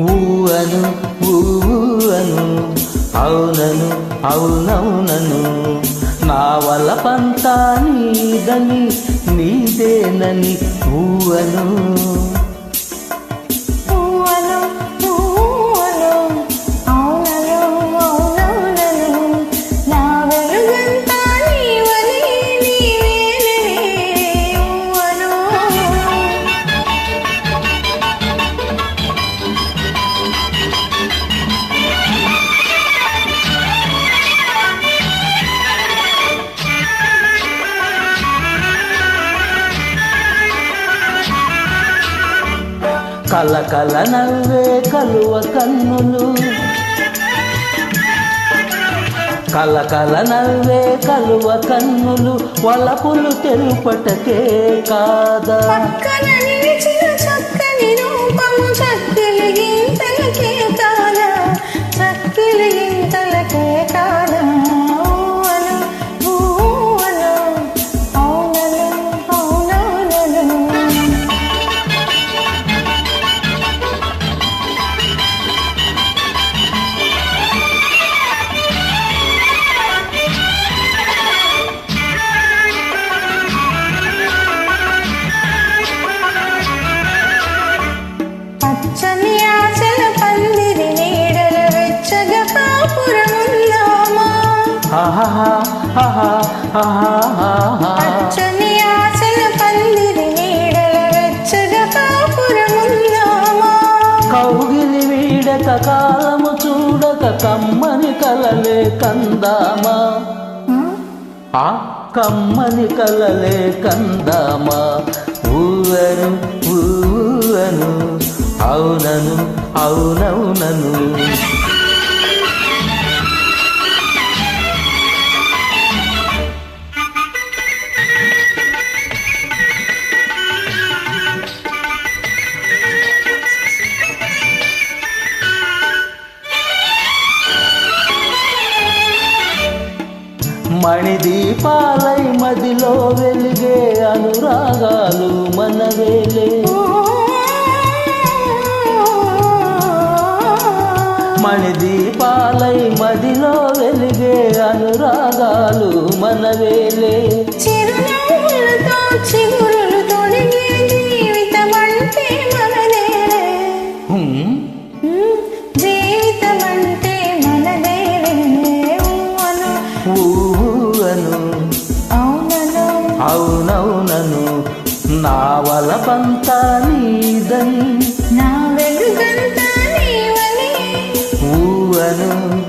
ఊవను ఊవను అవునను అవునవునను. నా వల్ల పంతా నీదని నీదేనని ఊవను. కలకల నవ్వే కలువ కన్నులు. కలకల నవ్వే కలువ కన్నులు వలపులు తెలుపటకే కాదా? ఆశల పందిరి నీడల వెచ్చగా కౌగిలి వీడక కాలము చూడక కమ్మని కలలే కందామా? ఆ? కమ్మని కలలే కందామా? ఊవను ఊవను అవునను అవునవునను. మణిదీపాలై మదిలో వెలిగే అనురాగాలు మనవేలే మణిదీపాలై మదిలో వెలిగే అనురాగాలు మనవేలే అవునవునను నా వలపంతా నీదని. నా వెలుగంతా నీవని. ఊవను.